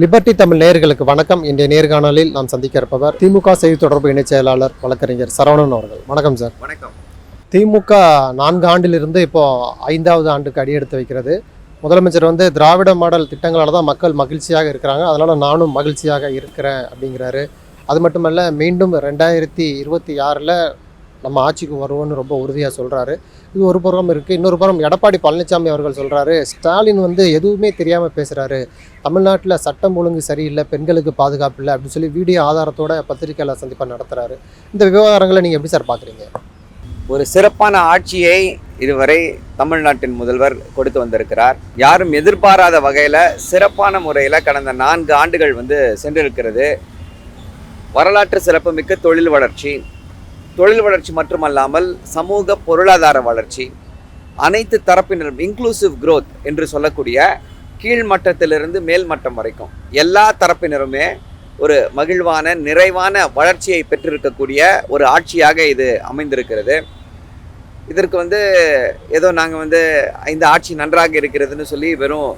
Liberty Tamil நேயர்களுக்கு வணக்கம். இன்றைய நேர்காணலில் நாம் சந்திக்க இருப்பவர் திமுக செய்தி தொடர்பு இணைச் செயலாளர் வழக்கறிஞர் சரவணன் அவர்கள். வணக்கம் சார். வணக்கம். திமுக நான்கு ஆண்டிலிருந்து இப்போ ஐந்தாவது ஆண்டுக்கு அடியெடுத்து வைக்கிறது. முதலமைச்சர் வந்து திராவிட மாடல் திட்டங்களால் தான் மக்கள் மகிழ்ச்சியாக இருக்கிறாங்க. அதனால நானும் மகிழ்ச்சியாக இருக்கிறேன் அப்படிங்கிறாரு. அது மட்டுமல்ல மீண்டும் ரெண்டாயிரத்தி இருபத்தி ஆறில் நம்ம ஆட்சிக்கு வருவோம்னு ரொம்ப உறுதியாக சொல்கிறாரு இது ஒரு புறம் இருக்குது இன்னொரு புறம் எடப்பாடி பழனிசாமி அவர்கள் சொல்கிறாரு ஸ்டாலின் வந்து எதுவுமே தெரியாமல் பேசுகிறாரு தமிழ்நாட்டில் சட்டம் ஒழுங்கு சரியில்லை பெண்களுக்கு பாதுகாப்பு இல்லை அப்படின்னு சொல்லி வீடியோ ஆதாரத்தோட பத்திரிகையாளர் சந்திப்பை நடத்துகிறாரு இந்த விவகாரங்களை நீங்கள் எப்படி சார் பார்க்குறீங்க ஒரு சிறப்பான ஆட்சியை இதுவரை தமிழ்நாட்டின் முதல்வர் கொடுத்து வந்திருக்கிறார். யாரும் எதிர்பாராத வகையில் சிறப்பான முறையில் கடந்த நான்கு ஆண்டுகள் வந்து சென்றிருக்கிறது. வரலாற்று சிறப்புமிக்க தொழில் வளர்ச்சி தொழில் வளர்ச்சி மட்டுமல்லாமல் சமூக பொருளாதார வளர்ச்சி அனைத்து தரப்பினரும் இன்க்ளூசிவ் க்ரோத் என்று சொல்லக்கூடிய கீழ்மட்டத்திலிருந்து மேல் மட்டம் வரைக்கும் எல்லா தரப்பினருமே ஒரு மகிழ்வான நிறைவான வளர்ச்சியை பெற்றிருக்கக்கூடிய ஒரு ஆட்சியாக இது அமைந்திருக்கிறது. இதற்கு வந்து ஏதோ நாங்கள் வந்து இந்த ஆட்சி நன்றாக இருக்கிறதுன்னு சொல்லி வெறும்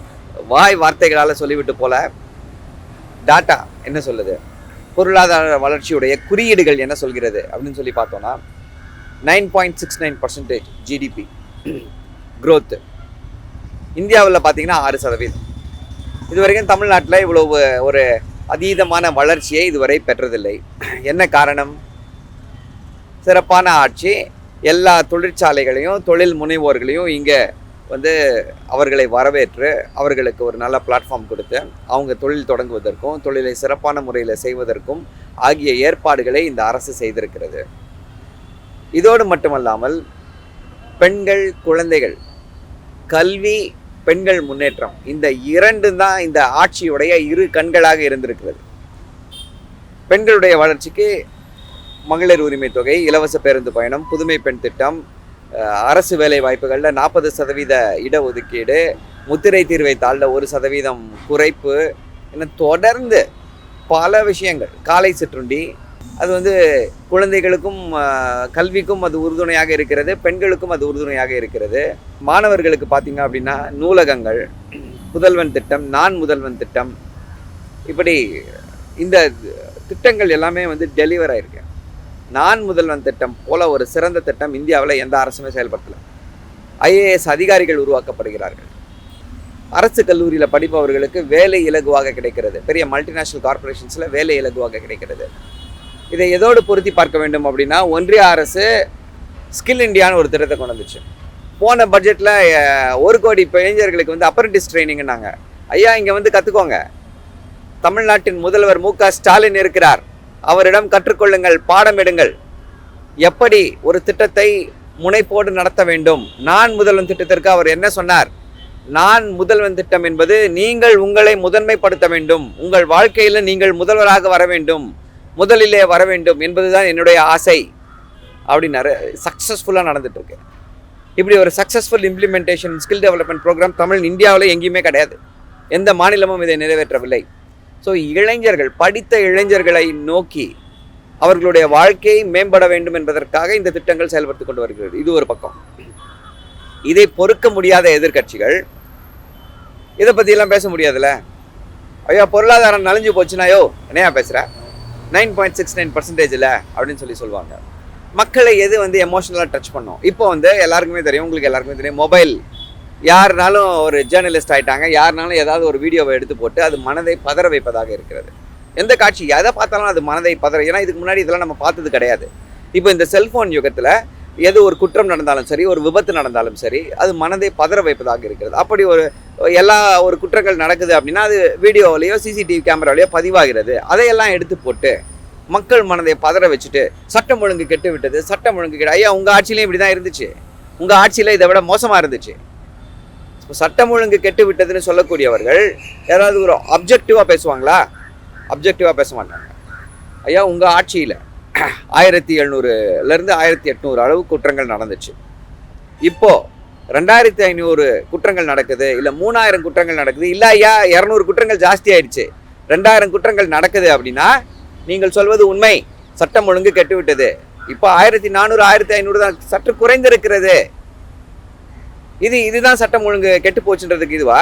வாய் வார்த்தைகளால் சொல்லிவிட்டு போல. டாட்டா என்ன சொல்லுது? பொருளாதார வளர்ச்சியுடைய குறியீடுகள் என்ன சொல்கிறது அப்படின்னு சொல்லி பார்த்தோம்னா nine point six nine percentage GDP growth இந்தியாவில் பார்த்தீங்கன்னா ஆறு சதவீதம். இது வரைக்கும் தமிழ்நாட்டில் இவ்வளோ ஒரு அதீதமான வளர்ச்சியை இதுவரை பெற்றதில்லை. என்ன காரணம்? சிறப்பான ஆட்சி. எல்லா தொழிற்சாலைகளையும் தொழில் முனைவோர்களையும் இங்கே வந்து அவர்களை வரவேற்று அவர்களுக்கு ஒரு நல்ல பிளாட்ஃபார்ம் கொடுத்து அவங்க தொழில் தொடங்குவதற்கும் தொழிலை சிறப்பான முறையில் செய்வதற்கும் ஆகிய ஏற்பாடுகளை இந்த அரசு செய்திருக்கிறது. இதோடு மட்டுமல்லாமல் பெண்கள் குழந்தைகள் கல்வி பெண்கள் முன்னேற்றம் இந்த இரண்டு தான் இந்த ஆட்சியுடைய இரு கண்களாக இருந்திருக்கிறது. பெண்களுடைய வளர்ச்சிக்கு மகளிர் உரிமை தொகை இலவச பேருந்து பயணம் புதுமை பெண் திட்டம் அரசு வேலை வாய்ப்புகளில் நாற்பது சதவீத இடஒதுக்கீடு முத்திரை தீர்வை தாழ்ந்த ஒரு சதவீதம் குறைப்பு. என தொடர்ந்து பல விஷயங்கள். காலை சிற்றுண்டி அது வந்து குழந்தைகளுக்கும் கல்விக்கும் அது உறுதுணையாக இருக்கிறது பெண்களுக்கும் அது உறுதுணையாக இருக்கிறது. மாணவர்களுக்கு பார்த்திங்க அப்படின்னா நூலகங்கள் முதல்வன் திட்டம் நான் முதல்வன் திட்டம் இப்படி இந்த திட்டங்கள் எல்லாமே வந்து டெலிவர் ஆயிருக்கு. நான் முதல்வன் திட்டம் போல ஒரு சிறந்த திட்டம் இந்தியாவில் எந்த அரசுமே செயல்படுத்தலை. ஐஏஎஸ் அதிகாரிகள் உருவாக்கப்படுகிறார்கள். அரசு கல்லூரியில் படிப்பவர்களுக்கு வேலை இலகுவாக கிடைக்கிறது. பெரிய மல்டிநேஷ்னல் கார்பரேஷன்ஸில் வேலை இலகுவாக கிடைக்கிறது. இதை எதோடு பொருத்தி பார்க்க வேண்டும் அப்படின்னா ஒன்றிய அரசு ஸ்கில் இண்டியான்னு ஒரு திட்டத்தை கொண்டு வந்துச்சு. போன பட்ஜெட்டில் ஒரு கோடி இளைஞர்களுக்கு வந்து அப்ரண்டிஸ் ட்ரைனிங்னாங்க ஐயா இங்கே வந்து கற்றுக்கோங்க தமிழ்நாட்டின் முதல்வர் மு க ஸ்டாலின் இருக்கிறார். அவரிடம் கற்றுக்கொள்ளுங்கள் பாடம் எடுங்கள் எப்படி ஒரு திட்டத்தை முனைப்போடு நடத்த வேண்டும்? நான் முதல்வன் திட்டத்திற்கு அவர் என்ன சொன்னார்? நான் முதல்வன் திட்டம் என்பது நீங்கள் உங்களை முதன்மைப்படுத்த வேண்டும். உங்கள் வாழ்க்கையில் நீங்கள் முதல்வராக வர வேண்டும். முதலிலே வர வேண்டும் என்பதுதான் என்னுடைய ஆசை. அப்படின்னாரு. சக்ஸஸ்ஃபுல்லாக நடந்துட்டுருக்கு. இப்படி ஒரு successful implementation skill development programme Tamil இந்தியாவில் எங்கேயுமே கிடையாது. எந்த மாநிலமும் இதை நிறைவேற்றவில்லை. ஸோ இளைஞர்கள் படித்த இளைஞர்களை நோக்கி அவர்களுடைய வாழ்க்கையை மேம்பட வேண்டும் என்பதற்காக இந்த திட்டங்கள் செயல்படுத்திக் கொண்டு வருகிறது. இது ஒரு பக்கம். இதை பொறுக்க முடியாத எதிர்க்கட்சிகள் இதை பற்றியெல்லாம் பேச முடியாதுல்ல? ஐயா பொருளாதாரம் நலிஞ்சு போச்சுனாயோ என்னையா பேசுகிற நைன் பாயிண்ட் சிக்ஸ் நைன் பர்சன்டேஜில் அப்படின்னு சொல்லி சொல்லுவாங்க. மக்களை எது வந்து எமோஷனலாக டச் பண்ணும்? இப்போ வந்து எல்லாருக்குமே தெரியும் உங்களுக்கு எல்லாருக்குமே தெரியும் மொபைல் யாருனாலும் ஒரு ஜேர்னலிஸ்ட் ஆகிட்டாங்க யாருனாலும் ஏதாவது ஒரு வீடியோவை எடுத்து போட்டு அது மனதை பதற வைப்பதாக இருக்கிறது. எந்த காட்சி எதை பார்த்தாலும் அது மனதை பதற ஏன்னா இதுக்கு முன்னாடி இதெல்லாம் நம்ம பார்த்தது கிடையாது. இப்போ இந்த செல்ஃபோன் யுகத்தில் எது ஒரு குற்றம் நடந்தாலும் சரி ஒரு விபத்து நடந்தாலும் சரி அது மனதை பதற வைப்பதாக இருக்கிறது. அப்படி ஒரு எல்லா ஒரு குற்றங்கள் நடக்குது அப்படின்னா அது வீடியோவிலையோ சிசிடிவி கேமராவிலையோ பதிவாகிறது. அதையெல்லாம் எடுத்து போட்டு மக்கள் மனதை பதற வச்சுட்டு சட்டம் ஒழுங்கு கெட்டு விட்டது சட்டம் ஒழுங்கு கெட்டு ஐயா உங்கள் ஆட்சியிலையும் இப்படி தான் இருந்துச்சு. உங்கள் ஆட்சியில் இதை விட மோசமாக இருந்துச்சு. சட்டம் ஒழுங்கு கெட்டு விட்டதுன்னு சொல்லக்கூடியவர்கள் யாராவது ஒரு அப்ஜெக்டிவாக பேசுவாங்களா? அப்ஜெக்டிவாக பேச மாட்டாங்க. ஐயா உங்கள் ஆட்சியில் ஆயிரத்தி எழுநூறுலேருந்து ஆயிரத்தி எட்நூறு அளவு குற்றங்கள் நடந்துச்சு. இப்போது ரெண்டாயிரத்தி ஐநூறு குற்றங்கள் நடக்குது இல்லை மூணாயிரம் குற்றங்கள் நடக்குது இல்லை ஐயா இரநூறு குற்றங்கள் ஜாஸ்தி ஆயிடுச்சு. ரெண்டாயிரம் குற்றங்கள் நடக்குது அப்படின்னா நீங்கள் சொல்வது உண்மை. சட்டம் ஒழுங்கு கெட்டுவிட்டது. இப்போ ஆயிரத்தி நானூறு ஆயிரத்தி ஐநூறு தான் சற்று குறைந்திருக்கிறது. இது இதுதான் சட்டம் ஒழுங்கு கெட்டு போச்சுன்றதுக்கு இதுவா?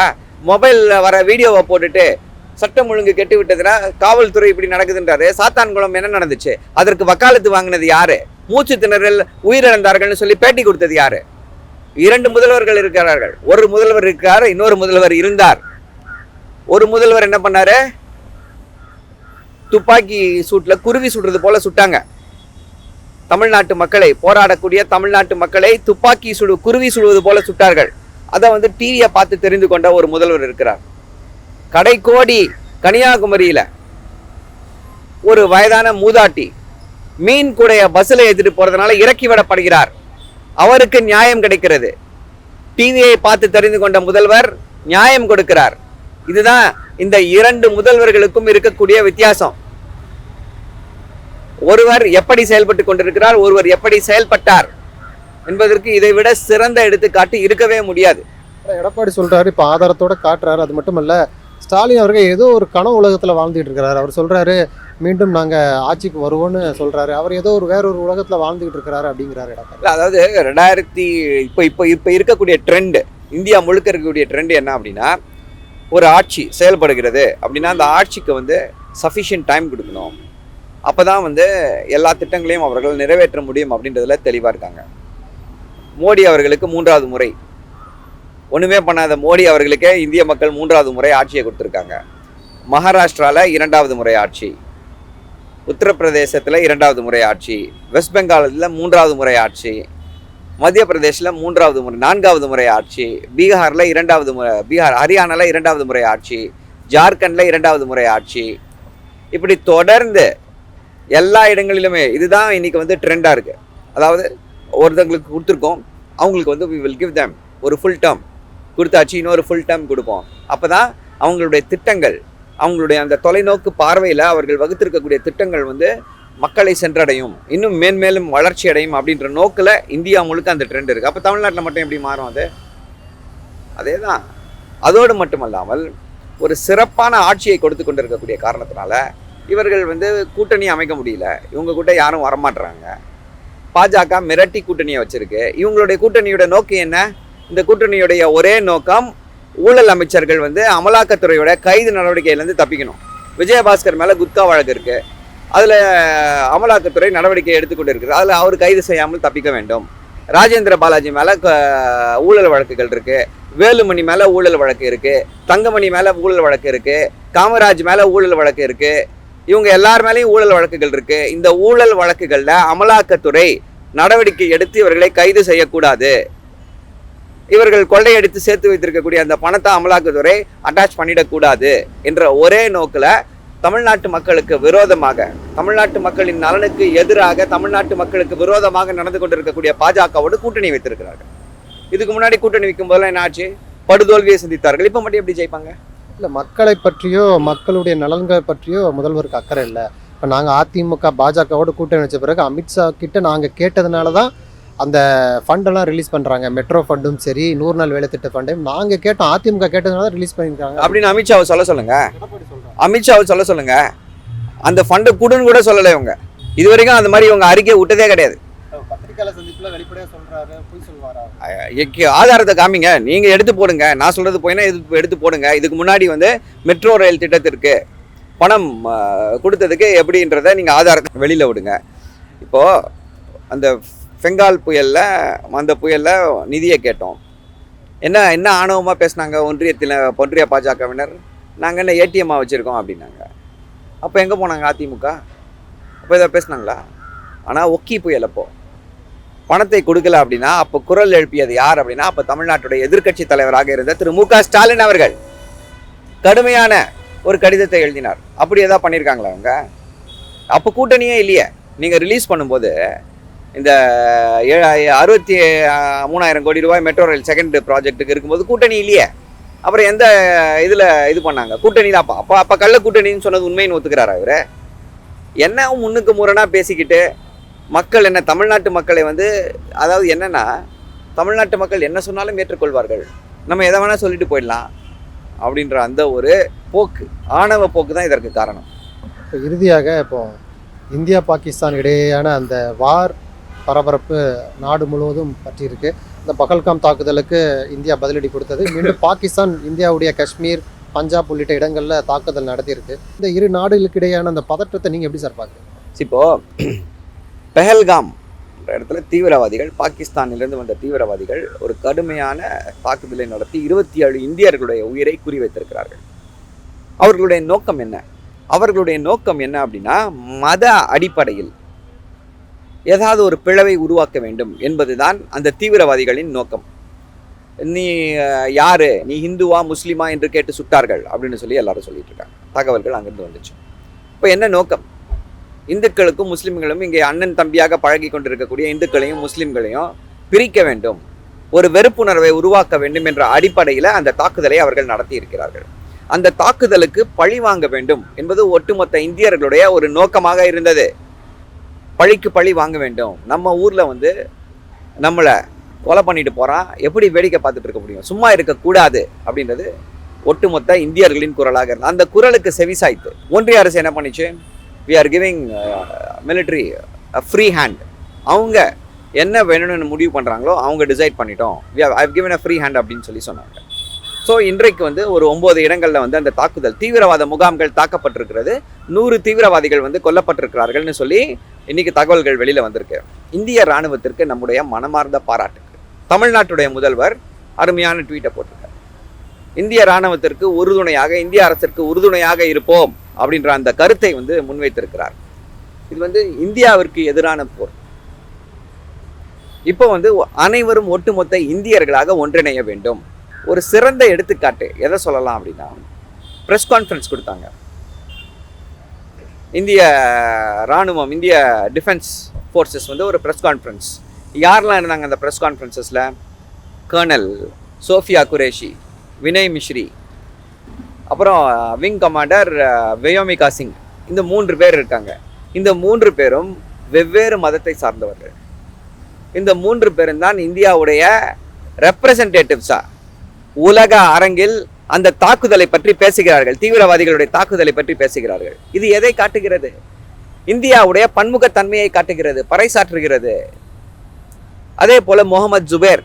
மொபைலில் வர வீடியோவை போட்டுட்டு சட்டம் ஒழுங்கு கெட்டு விட்டதுன்னா காவல்துறை இப்படி நடக்குதுன்றாரு. சாத்தான்குளம் என்ன நடந்துச்சு? அதற்கு வக்காலத்து வாங்கினது யாரு? மூச்சு திணறல் உயிரிழந்தார்கள்னு சொல்லி பேட்டி கொடுத்தது யாரு? இரண்டு முதல்வர்கள் இருக்கிறார்கள். ஒரு முதல்வர் இருக்கிறார் இன்னொரு முதல்வர் இருந்தார். ஒரு முதல்வர் என்ன பண்ணாரு? துப்பாக்கி சூட்டில் குருவி சுடுறது போல சுட்டாங்க. தமிழ்நாட்டு மக்களை போராடக்கூடிய தமிழ்நாட்டு மக்களை துப்பாக்கி சுடு குருவி சுடுவது போல சுட்டார்கள். அதை வந்து டிவியை பார்த்து தெரிந்து கொண்ட ஒரு முதல்வர் இருக்கிறார். கடைக்கோடி கன்னியாகுமரியில ஒரு வயதான மூதாட்டி மீன் கூடைய பஸ்ஸில் ஏற்றிட்டு போறதுனால இறக்கி விடப்படுகிறார். அவருக்கு நியாயம் கிடைக்கிறது. டிவியை பார்த்து தெரிந்து கொண்ட முதல்வர் நியாயம் கொடுக்கிறார். இதுதான் இந்த இரண்டு முதல்வர்களுக்கும் இருக்கக்கூடிய வித்தியாசம். ஒருவர் எப்படி செயல்பட்டு கொண்டிருக்கிறார் ஒருவர் எப்படி செயல்பட்டார் என்பதற்கு இதை விட சிறந்த எடுத்துக்காட்டு இருக்கவே முடியாது. எடப்பாடி சொல்றாரு இப்போ ஆதாரத்தோட காட்டுறாரு. அது மட்டும் இல்ல ஸ்டாலின் அவர்கள் ஏதோ ஒரு கனவு உலகத்துல வாழ்ந்துட்டு இருக்கிறாரு. அவர் சொல்றாரு மீண்டும் நாங்க ஆட்சிக்கு வருவோம்னு சொல்றாரு. அவர் ஏதோ ஒரு வேற ஒரு உலகத்துல வாழ்ந்துகிட்டு இருக்கிறாரு அப்படிங்கிறாரு எடப்பாடி. அதாவது ரெண்டாயிரத்தி இப்போ இப்போ இப்போ இருக்கக்கூடிய ட்ரெண்ட் இந்தியா முழுக்க இருக்கக்கூடிய ட்ரெண்ட் என்ன அப்படின்னா ஒரு ஆட்சி செயல்படுகிறது அப்படின்னா அந்த ஆட்சிக்கு வந்து சஃபிஷியன்ட் டைம் கொடுக்கணும். அப்போ தான் வந்து எல்லா திட்டங்களையும் அவர்கள் நிறைவேற்ற முடியும் அப்படின்றதுல தெளிவாக இருக்காங்க. மோடி அவர்களுக்கு மூன்றாவது முறை. ஒன்றுமே பண்ணாத மோடி அவர்களுக்கே இந்திய மக்கள் மூன்றாவது முறை ஆட்சியை கொடுத்துருக்காங்க. மகாராஷ்டிராவில் இரண்டாவது முறை ஆட்சி. உத்தரப்பிரதேசத்தில் இரண்டாவது முறை ஆட்சி. வெஸ்ட் பெங்காலில் மூன்றாவது முறை ஆட்சி. மத்திய பிரதேசில் மூன்றாவது முறை நான்காவது முறை ஆட்சி. பீகாரில் இரண்டாவது முறை பீகார் ஹரியானாவில் இரண்டாவது முறை ஆட்சி. ஜார்க்கண்டில் இரண்டாவது முறை ஆட்சி. இப்படி தொடர்ந்து எல்லா இடங்களிலுமே இதுதான் இன்னைக்கு வந்து ட்ரெண்டாக இருக்குது அதாவது ஒருத்தங்களுக்கு கொடுத்துருக்கோம் அவங்களுக்கு வந்து வி வில் கிவ் தேம் ஒரு ஃபுல் டேர்ம் கொடுத்தாச்சு இன்னொரு ஃபுல் டேர்ம் கொடுப்போம். அப்போ தான் அவங்களுடைய திட்டங்கள் அவங்களுடைய அந்த தொலைநோக்கு பார்வையில் அவர்கள் வகுத்திருக்கக்கூடிய திட்டங்கள் வந்து மக்களை சென்றடையும். இன்னும் மேன்மேலும் வளர்ச்சி அடையும் அப்படின்ற நோக்கில் இந்தியா முழுக்க அந்த ட்ரெண்ட் இருக்குது அப்போ தமிழ்நாட்டில் மட்டும் எப்படி மாறும் அது? அதே தான் அதோடு மட்டுமல்லாமல் ஒரு சிறப்பான ஆட்சியை கொடுத்து கொண்டிருக்கக்கூடிய காரணத்தினால இவர்கள் வந்து கூட்டணி அமைக்க முடியல. இவங்க கூட யாரும் வரமாட்டுறாங்க பாஜக மிரட்டி கூட்டணியை வச்சிருக்கு. இவங்களுடைய கூட்டணியோட நோக்கம் என்ன? இந்த கூட்டணியுடைய ஒரே நோக்கம் ஊழல் அமைச்சர்கள் வந்து அமலாக்கத்துறையோட கைது நடவடிக்கையிலேருந்து தப்பிக்கணும். விஜயபாஸ்கர் மேலே குட்கா வழக்கு இருக்கு. அதில் அமலாக்கத்துறை நடவடிக்கை எடுத்துக்கொண்டு இருக்குது. அதில் அவர் கைது செய்யாமல் தப்பிக்க வேண்டும். ராஜேந்திர பாலாஜி மேலே ஊழல் வழக்குகள் இருக்கு. வேலுமணி மேலே ஊழல் வழக்கு இருக்கு. தங்கமணி மேலே ஊழல் வழக்கு இருக்கு. காமராஜ் மேலே ஊழல் வழக்கு இருக்குது இவங்க எல்லார் மேலேயும் ஊழல் வழக்குகள் இருக்கு. இந்த ஊழல் வழக்குகளில் அமலாக்கத்துறை நடவடிக்கை எடுத்து இவர்களை கைது செய்யக்கூடாது. இவர்கள் கொள்ளையடித்து சேர்த்து வைத்திருக்கக்கூடிய அந்த பணத்தை அமலாக்கத்துறை அட்டாச் பண்ணிடக்கூடாது என்ற ஒரே நோக்கில் தமிழ்நாட்டு மக்களுக்கு விரோதமாக தமிழ்நாட்டு மக்களின் நலனுக்கு எதிராக தமிழ்நாட்டு மக்களுக்கு விரோதமாக நடந்து கொண்டிருக்கக்கூடிய பாஜகவோடு கூட்டணி வைத்திருக்கிறார்கள். இதுக்கு முன்னாடி கூட்டணி வைக்கும் போதெல்லாம் என்ன ஆச்சு படுதோல்வியை சந்தித்தார்கள். இப்போ மட்டும் எப்படி ஜெயிப்பாங்க? இல்ல மக்களை பற்றியோ மக்களுடைய நலன்களை பற்றியோ முதல்வருக்கு அக்கறை இல்லை. இப்போ நாங்கள் அதிமுக பாஜகவோட கூட்டணி வச்ச பிறகு அமித்ஷா கிட்ட நாங்கள் கேட்டதுனால தான் அந்த ஃபண்டெல்லாம் ரிலீஸ் பண்ணுறாங்க மெட்ரோ ஃபண்டும் சரி நூறு நாள் வேலை திட்ட ஃபண்டையும் நாங்கள் கேட்டோம் அதிமுக கேட்டதுனால தான் ரிலீஸ் பண்ணியிருக்காங்க. அப்படின்னு அமித்ஷாவை சொல்ல சொல்லுங்க. எடப்பாடி சொல்றாங்க. அமித்ஷாவை சொல்ல சொல்லுங்க. அந்த ஃபண்டை கொடுன்னு கூட சொல்லலை இவங்க. இது வரைக்கும் அந்த மாதிரி இவங்க அறிக்கை விட்டதே கிடையாது. பத்திரிக்கையாளர் சந்திப்புல வெளிப்படையாக சொல்றாரு பொய் சொல்வாரா ஆதாரத்தை காமிங்க. நீங்க எடுத்து போடுங்க. நான் சொல்றது போயினா எடுத்து எடுத்து போடுங்க. இதுக்கு முன்னாடி வந்து மெட்ரோ ரயில் திட்டத்திற்கு பணம் கொடுத்ததுக்கு எப்படின்றத நீங்க ஆதாரத்தை வெளியில விடுங்க. இப்போ அந்த பெங்கால் புயலில் அந்த புயலில் நிதியை கேட்டோம். என்ன என்ன ஆணவமாக பேசினாங்க? ஒன்றியத்தில் ஒன்றிய பாஜகவினர்? நாங்கள் என்ன ஏடிஎம்மாக வச்சுருக்கோம் அப்படின்னாங்க. அப்போ எங்கே போனாங்க? அதிமுக? அப்போ எதாவது பேசுனாங்களா? ஆனால் ஒக்கி புயல் அப்போது பணத்தை கொடுக்கல அப்படின்னா அப்போ குரல் எழுப்பியது யார் அப்படின்னா அப்போ தமிழ்நாட்டுடைய எதிர்க்கட்சி தலைவராக இருந்த திரு மு க ஸ்டாலின் அவர்கள். கடுமையான ஒரு கடிதத்தை எழுதினார். அப்படி ஏதாவது பண்ணியிருக்காங்களா அவங்க? அப்போ கூட்டணியே இல்லையே. நீங்கள் ரிலீஸ் பண்ணும்போது இந்த அறுபத்தி மூணாயிரம் கோடி ரூபாய் மெட்ரோ ரயில் செகண்ட் ப்ராஜெக்ட்டுக்கு இருக்கும்போது கூட்டணி இல்லையே. அப்புறம் எந்த இதில் இது பண்ணாங்க? கூட்டணி தான் அப்போ. அப்போ அப்போ கள்ள கூட்டணின்னு சொன்னது உண்மைன்னு ஒத்துக்கிறாரா அவர் என்ன முன்னுக்கு முரணாக பேசிக்கிட்டு மக்கள் என்ன தமிழ்நாட்டு மக்களை வந்து அதாவது என்னன்னா தமிழ்நாட்டு மக்கள் என்ன சொன்னாலும் ஏற்றுக்கொள்வார்கள். நம்ம எதை வேணால் சொல்லிட்டு போயிடலாம் அப்படின்ற அந்த ஒரு போக்கு ஆணவ போக்கு தான் இதற்கு காரணம். இப்போ இறுதியாக இப்போ இந்தியா பாகிஸ்தான் இடையேயான அந்த வார் பரபரப்பு நாடு முழுவதும் பற்றி இருக்கு இந்த பகல்காம் தாக்குதலுக்கு இந்தியா பதிலடி கொடுத்தது. மீண்டும் பாகிஸ்தான் இந்தியாவுடைய காஷ்மீர் பஞ்சாப் உள்ளிட்ட இடங்கள்ல தாக்குதல் நடத்தியிருக்கு. இந்த இரு நாடுகளுக்கு இடையான அந்த பதற்றத்தை நீங்க எப்படி சார் பாக்குறீங்க இப்போ பெஹல்காம் என்ற இடத்துல தீவிரவாதிகள் பாகிஸ்தானிலிருந்து வந்த தீவிரவாதிகள் ஒரு கடுமையான தாக்குதலை நடத்தி இருபத்தி ஏழு இந்தியர்களுடைய உயிரை குறிவைத்திருக்கிறார்கள். அவர்களுடைய நோக்கம் என்ன? அவர்களுடைய நோக்கம் என்ன அப்படின்னா மத அடிப்படையில் ஏதாவது ஒரு பிளவை உருவாக்க வேண்டும் என்பதுதான் அந்த தீவிரவாதிகளின் நோக்கம். நீ யாரு? நீ ஹிந்துவா முஸ்லீமா என்று கேட்டு சுட்டார்கள் அப்படின்னு சொல்லி எல்லாரும் சொல்லிட்டு இருக்காங்க. தகவல்கள் அங்கிருந்து வந்துச்சு. இப்போ என்ன நோக்கம்? இந்துக்களுக்கும் முஸ்லீம்களும் இங்கே அண்ணன் தம்பியாக பழகி கொண்டிருக்கக்கூடிய இந்துக்களையும் முஸ்லீம்களையும் பிரிக்க வேண்டும். ஒரு வெறுப்புணர்வை உருவாக்க வேண்டும் என்ற அடிப்படையில் அந்த தாக்குதலை அவர்கள் நடத்தி இருக்கிறார்கள் அந்த தாக்குதலுக்கு பழி வாங்க வேண்டும் என்பது ஒட்டுமொத்த இந்தியர்களுடைய ஒரு நோக்கமாக இருந்தது. பழிக்கு பழி வாங்க வேண்டும். நம்ம ஊரில் வந்து நம்மளை கொலை பண்ணிட்டு போகிறான் எப்படி வேடிக்கை பார்த்துட்டு இருக்க முடியும்? சும்மா இருக்கக்கூடாது அப்படின்றது ஒட்டுமொத்த இந்தியர்களின் குரலாக இருந்தது. அந்த குரலுக்கு செவிசாய்த்து ஒன்றிய அரசு என்ன பண்ணிச்சு? We are giving military free hand அவங்க என்ன வேணும்னு முடிவு பண்ணுறாங்களோ அவங்க டிசைட் பண்ணிட்டோம். We've given a free hand அப்படின்னு சொல்லி சொன்னாங்க. ஸோ இன்றைக்கு வந்து ஒரு ஒம்பது இடங்களில் வந்து அந்த தாக்குதல் தீவிரவாத முகாம்கள் தாக்கப்பட்டிருக்கிறது. நூறு தீவிரவாதிகள் வந்து கொல்லப்பட்டிருக்கிறார்கள்னு சொல்லி இன்றைக்கி தகவல்கள் வெளியில் வந்திருக்கு. இந்திய ராணுவத்திற்கு நம்முடைய மனமார்ந்த பாராட்டுக்கு தமிழ்நாட்டுடைய முதல்வர் அருமையான ட்வீட்டை போட்டிருக்கார். இந்திய ராணுவத்திற்கு உறுதுணையாக இந்திய அரசிற்கு உறுதுணையாக இருப்போம். அப்படின்ற அந்த கருத்தை வந்து முன்வைத்திருக்கிறார். இது வந்து இந்தியாவிற்கு எதிரான போர். இப்போ வந்து அனைவரும் ஒட்டுமொத்த இந்தியர்களாக ஒன்றிணைய வேண்டும். ஒரு சிறந்த எடுத்துக்காட்டு எதை சொல்லலாம் அப்படின்னா ப்ரெஸ் கான்ஃபரன்ஸ் கொடுத்தாங்க. இந்திய ராணுவம் இந்திய டிஃபென்ஸ் ஃபோர்ஸஸ் வந்து ஒரு ப்ரெஸ் கான்ஃபரன்ஸ் யாரெல்லாம் இருந்தாங்க அந்த ப்ரெஸ் கான்ஃபரன்சஸில் கர்னல் சோஃபியா குரேஷி வினய் மிஸ்ரி அப்புறம் விங் கமாண்டர் வெயோமிகா சிங் இந்த மூன்று பேர் இருக்காங்க. இந்த மூன்று பேரும் வெவ்வேறு மதத்தை சார்ந்தவர்கள். இந்த மூன்று பேரும் தான் இந்தியாவுடைய ரெப்ரசன்டேட்டிவ்ஸா உலக அரங்கில் அந்த தாக்குதலை பற்றி பேசுகிறார்கள். தீவிரவாதிகளுடைய தாக்குதலை பற்றி பேசுகிறார்கள். இது எதை காட்டுகிறது? இந்தியாவுடைய பன்முகத்தன்மையை காட்டுகிறது பறைசாற்றுகிறது. அதே போல முகமது ஜுபேர்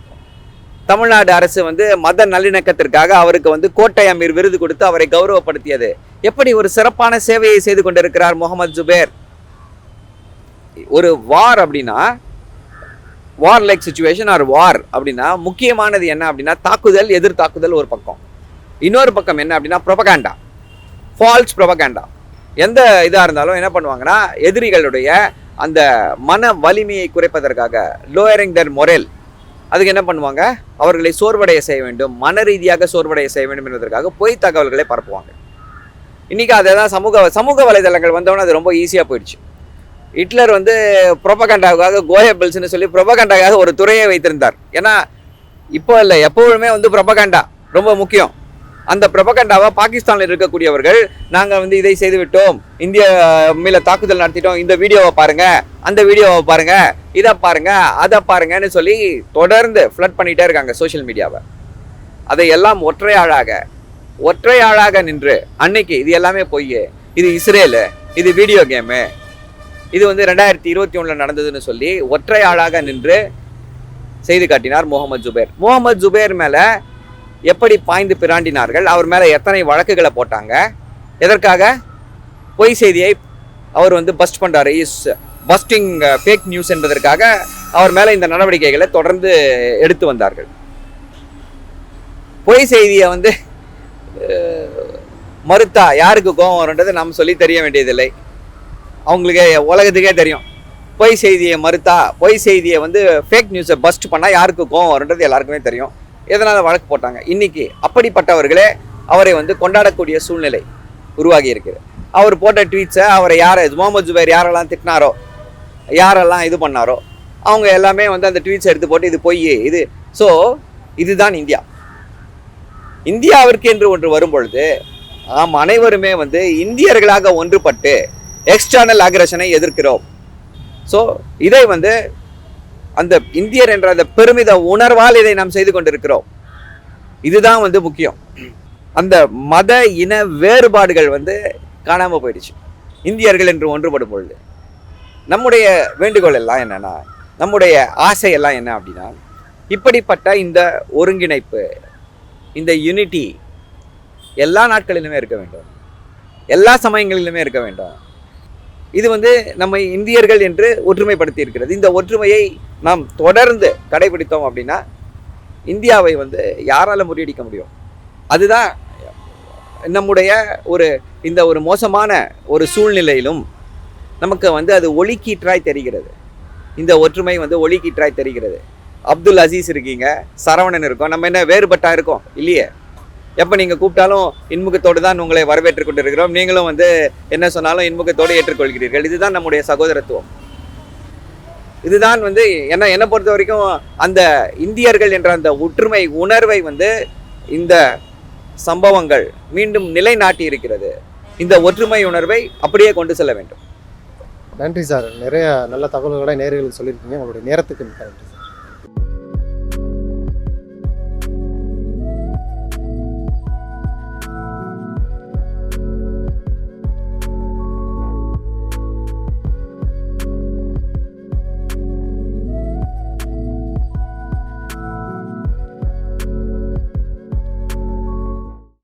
தமிழ்நாடு அரசு வந்து மத நல்லிணக்கத்திற்காக அவருக்கு வந்து கோட்டை அமீர் விருது கொடுத்து அவரை கௌரவப்படுத்தியது. எப்படி ஒரு சிறப்பான சேவையை செய்து கொண்டிருக்கிறார் முகமது ஜுபேர்? ஒரு வார் அப்படின்னா war like situation or war அப்படின்னா முக்கியமானது என்ன அப்படின்னா தாக்குதல் எதிர் தாக்குதல் ஒரு பக்கம். இன்னொரு பக்கம் என்ன அப்படின்னா ப்ரொபகாண்டா ஃபால்ஸ் ப்ரொபகாண்டா எந்த இதாக இருந்தாலும் என்ன பண்ணுவாங்கன்னா எதிரிகளுடைய அந்த மன வலிமையை குறைப்பதற்காக லோயரிங் தர் மொரேல் அதுக்கு என்ன பண்ணுவாங்க? அவர்களை சோர்வடைய செய்ய வேண்டும். மன ரீதியாக சோர்வடைய செய்ய வேண்டும் என்பதற்காக பொய் தகவல்களை பரப்புவாங்க. இன்றைக்கி அதை தான் சமூக சமூக வலைதளங்கள் வந்தவொடனே அது ரொம்ப ஈஸியாக போயிடுச்சு. ஹிட்லர் வந்து ப்ரொபகண்டாவுக்காக கோயபிள்ஸ்னு சொல்லி ப்ரொபகண்டாக்காக ஒரு துறையை வைத்திருந்தார். ஏன்னா இப்போ இல்லை எப்பொழுதுமே வந்து ப்ரொபகண்டா ரொம்ப முக்கியம். அந்த பிரபகண்டாவை பாகிஸ்தானில் இருக்கக்கூடியவர்கள் நாங்கள் வந்து இதை செய்துவிட்டோம். இந்திய மேல தாக்குதல் நடத்திட்டோம். இந்த வீடியோவை பாருங்கள் அந்த வீடியோவை பாருங்கள் இதை பாருங்க அதை பாருங்கன்னு சொல்லி தொடர்ந்து ஃப்ளட் பண்ணிகிட்டே இருக்காங்க சோஷியல் மீடியாவை அதை எல்லாம் ஒற்றையாளாக ஒற்றையாளாக நின்று அன்னைக்கு இது எல்லாமே பொய். இது இஸ்ரேலு இது வீடியோ கேமு இது வந்து ரெண்டாயிரத்தி இருபத்தி ஒன்றில் நடந்ததுன்னு சொல்லி ஒற்றை ஆளாக நின்று செய்து காட்டினார் முகமது ஜுபேர். முகமது ஜுபேர் மேலே எப்படி பாய்ந்து பிராண்டினார்கள் அவர் மேலே எத்தனை வழக்குகளை போட்டாங்க எதற்காக? பொய் செய்தியை அவர் வந்து பஸ்ட் பண்ணுறாரு இஸ் பஸ்டிங் ஃபேக் நியூஸ் என்பதற்காக அவர் மேலே இந்த நடவடிக்கைகளை தொடர்ந்து எடுத்து வந்தார்கள். பொய் செய்தியை வந்து மறுத்தா யாருக்கு கோபம் வரும்ன்றது நாம் சொல்லி தெரிய வேண்டியதில்லை. அவங்களுக்கு உலகத்துக்கே தெரியும். பொய் செய்தியை மறுத்தா பொய் செய்தியை வந்து ஃபேக் நியூஸை பஸ்ட் பண்ணால் யாருக்கு கோபம் வருன்றது எல்லாருக்குமே தெரியும். எதனால் வழக்கு போட்டாங்க. இன்றைக்கி அப்படிப்பட்டவர்களே அவரை வந்து கொண்டாடக்கூடிய சூழ்நிலை உருவாகி இருக்குது அவர் போட்ட ட்வீட்ஸை அவரை யார் முகமது ஜுபேர் யாரெல்லாம் திட்டினாரோ யாரெல்லாம் இது பண்ணாரோ அவங்க எல்லாமே வந்து அந்த ட்வீட்ஸ் எடுத்து போட்டு இது பொய் இது. ஸோ இதுதான் இந்தியா. இந்தியாவிற்கு என்று ஒன்று வரும் பொழுது நாம் அனைவருமே வந்து இந்தியர்களாக ஒன்றுபட்டு எக்ஸ்டர்னல் அக்ரஷனை எதிர்க்கிறோம். ஸோ இதை வந்து அந்த இந்தியர் என்ற அந்த பெருமித உணர்வால் இதை நாம் செய்து கொண்டிருக்கிறோம். இதுதான் வந்து முக்கியம். அந்த மத இன வேறுபாடுகள் வந்து காணாமல் போயிடுச்சு. இந்தியர்கள் என்று ஒன்றுபடும் பொழுது. நம்முடைய வேண்டுகோள் எல்லாம் என்னென்னா நம்முடைய ஆசையெல்லாம் என்ன அப்படின்னா இப்படிப்பட்ட இந்த ஒருங்கிணைப்பு இந்த யூனிட்டி எல்லா நாட்களிலுமே இருக்க வேண்டும். எல்லா சமயங்களிலுமே இருக்க வேண்டும். இது வந்து நம்மை இந்தியர்கள் என்று ஒற்றுமைப்படுத்தி இருக்கிறது. இந்த ஒற்றுமையை நாம் தொடர்ந்து கடைபிடித்தோம் அப்படின்னா இந்தியாவை வந்து யாரால் முறியடிக்க முடியும்? அதுதான் நம்முடைய ஒரு இந்த ஒரு மோசமான ஒரு சூழ்நிலையிலும் நமக்கு வந்து அது ஒளிக்கீற்றாய் தெரிகிறது. இந்த ஒற்றுமை வந்து ஒளிக்கீற்றாய் தெரிகிறது. அப்துல் அசீஸ் இருக்கீங்க சரவணன் இருக்கோம் நம்ம என்ன வேறுபட்டா இருக்கோம்? இல்லையே. எப்போ நீங்கள் கூப்பிட்டாலும் இன்முகத்தோடு தான் உங்களை வரவேற்றுக் கொண்டிருக்கிறோம். நீங்களும் வந்து என்ன சொன்னாலும் இன்முகத்தோடு ஏற்றுக்கொள்கிறீர்கள். இதுதான் நம்முடைய சகோதரத்துவம். இதுதான் வந்து என்ன என்னை பொறுத்த வரைக்கும் அந்த இந்தியர்கள் என்ற அந்த ஒற்றுமை உணர்வை வந்து இந்த சம்பவங்கள் மீண்டும் நிலைநாட்டி இருக்கிறது. இந்த ஒற்றுமை உணர்வை அப்படியே கொண்டு செல்ல வேண்டும். நன்றி சார். நிறைய நல்ல தகவல்களை நேர்களுக்கு சொல்லியிருக்கீங்க. உங்களுடைய நேரத்துக்கு நன்றி.